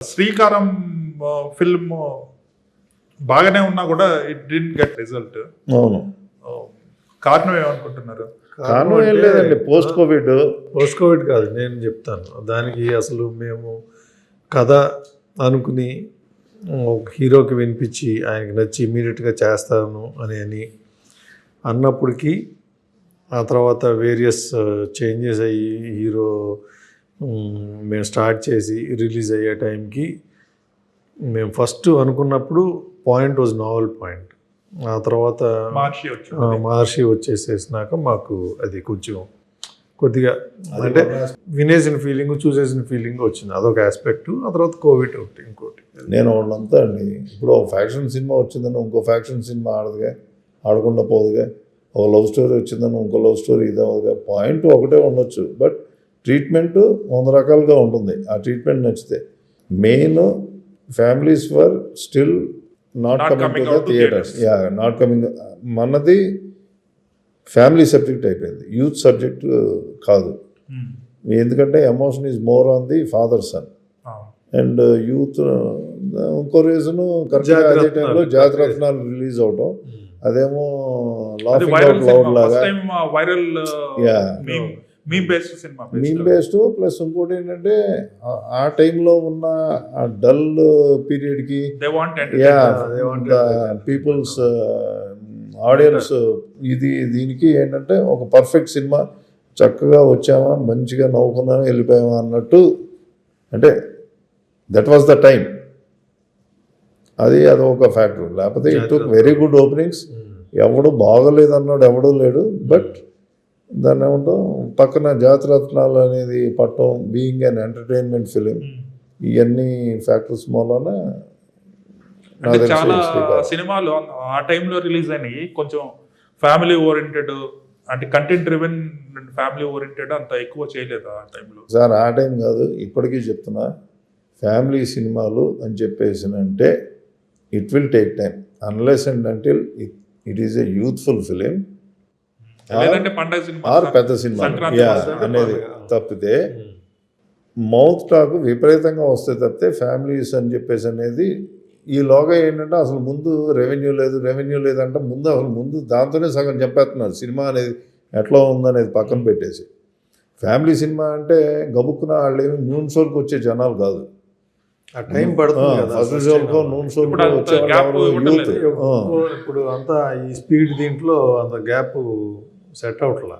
శ్రీకారం ఫిల్మ్ బాగానే ఉన్నా కూడా ఇట్ డింట్ గెట్ రిజల్ట్ అవును. కారణం ఏమనుకుంటున్నారు? కారణం ఏం లేదండి పోస్ట్ కోవిడ్ పోస్ట్ కోవిడ్ కాదు నేను చెప్తాను. దానికి అసలు మేము కథ అనుకుని ఒక హీరోకి వినిపించి ఆయనకి నచ్చి ఇమీడియట్గా చేస్తాను అని అని అన్నప్పటికీ ఆ తర్వాత వేరియస్ చేంజెస్ అయ్యి హీరో మేము స్టార్ట్ చేసి రిలీజ్ అయ్యే టైంకి మేము ఫస్ట్ అనుకున్నప్పుడు పాయింట్ వాజ్ నావల్ పాయింట్ ఆ తర్వాత మహర్షి వచ్చేసేసినాక మాకు అది కొంచెం కొద్దిగా అంటే వినేసిన ఫీలింగ్ చూసేసిన ఫీలింగ్ వచ్చింది. అదొక ఆస్పెక్ట్ ఆ తర్వాత కోవిడ్ ఒకటి ఇంకోటి. నేను వాళ్ళంతా అండి ఇప్పుడు ఒక ఫ్యాక్షన్ సినిమా వచ్చిందని ఇంకో ఫ్యాక్షన్ సినిమా ఆడదుగా ఆడకుండా పోదుగా ఒక లవ్ స్టోరీ వచ్చిందని ఇంకో లవ్ స్టోరీ ఇది అవ్వదుగా పాయింట్ ఒకటే ఉండొచ్చు. బట్ ట్రీట్మెంట్ వంద రకాలుగా ఉంటుంది. ఆ ట్రీట్మెంట్ నచ్చితే. Main families for still not coming to the theatres. Yeah not coming మనది ఫ్యామిలీ సబ్జెక్ట్ అయిపోయింది. యూత్ సబ్జెక్ట్ కాదు. Hmm. ఎందుకంటే emotion is more on the father son. And youth ఇంకో రీజన్ కరెక్ట్గా అదే. టైంలో జాతిరత్నాలు రిలీజ్ అవటం. అదేమో అది లాఫింగ్ అవుట్ లౌడ్ లాగా. Viral Yeah. మీమ్ బేస్డ్ సినిమా మీన్ బేస్డ్ ప్లస్ ఇంకోటి ఏంటంటే ఆ- టైంలో ఉన్న ఆ డల్ పీరియడ్కి పీపుల్స్ ఆడియన్స్ ఇది దీనికి ఏంటంటే ఒక పర్ఫెక్ట్ సినిమా. చక్కగా వచ్చామా మంచిగా నవ్వుకున్నామా వెళ్ళిపోయామా అన్నట్టు అంటే దట్ వాస్ ద టైం అది అది ఒక ఫ్యాక్టర్ లేకపోతే ఇట్ వెరీ గుడ్ ఓపెనింగ్స్ ఎవడు బాగలేదు అన్నాడు ఎవడూ లేడు బట్ దాన్ని ఏమంటాం? పక్కన జాతిరత్నాలు అనేది పట్టం బీయింగ్ అన్ ఎంటర్టైన్మెంట్ ఫిలిం ఇవన్నీ ఫ్యాక్టర్స్ మూలన చాలా. సినిమాలు ఆ టైంలో రిలీజ్ అయినాయి. కొంచెం ఫ్యామిలీ ఓరియంటెడ్ అంటే కంటెంట్ డ్రివెన్ ఫ్యామిలీ ఓరియంటెడ్ అంత ఎక్కువ చేయలేదు ఆ టైంలో సార్ ఆ టైం కాదు ఇప్పటికీ చెప్తున్నా. ఫ్యామిలీ సినిమాలు అని చెప్పేసి అంటే it will take time unless and until it is a youthful film లేదంటే పండగ సినిమా ఆర్ పెద్ద సినిమా. అనేది తప్పితే మౌత్ టాక్ విపరీతంగా వస్తే తప్పితే ఫ్యామిలీస్ అని చెప్పేసి అనేది ఈలోగా ఏంటంటే అసలు ముందు రెవెన్యూ లేదు రెవెన్యూ లేదంటే ముందు అసలు ముందు దాంతోనే సగం చెప్పేస్తున్నారు. సినిమా అనేది ఎట్లా ఉందనేది పక్కన పెట్టేసి. ఫ్యామిలీ సినిమా అంటే గబుక్కున వాళ్ళు ఏమి న్యూన్ షోకి వచ్చే జనాలు కాదు. ఆ టైం పడుతుంది ఫస్ట్. నూన్ వచ్చే యూత్. ఇప్పుడు అంతా ఈ స్పీడ్ దీంట్లో అంత గ్యాప్ സെറ്റ് ഔട്ടുള്ള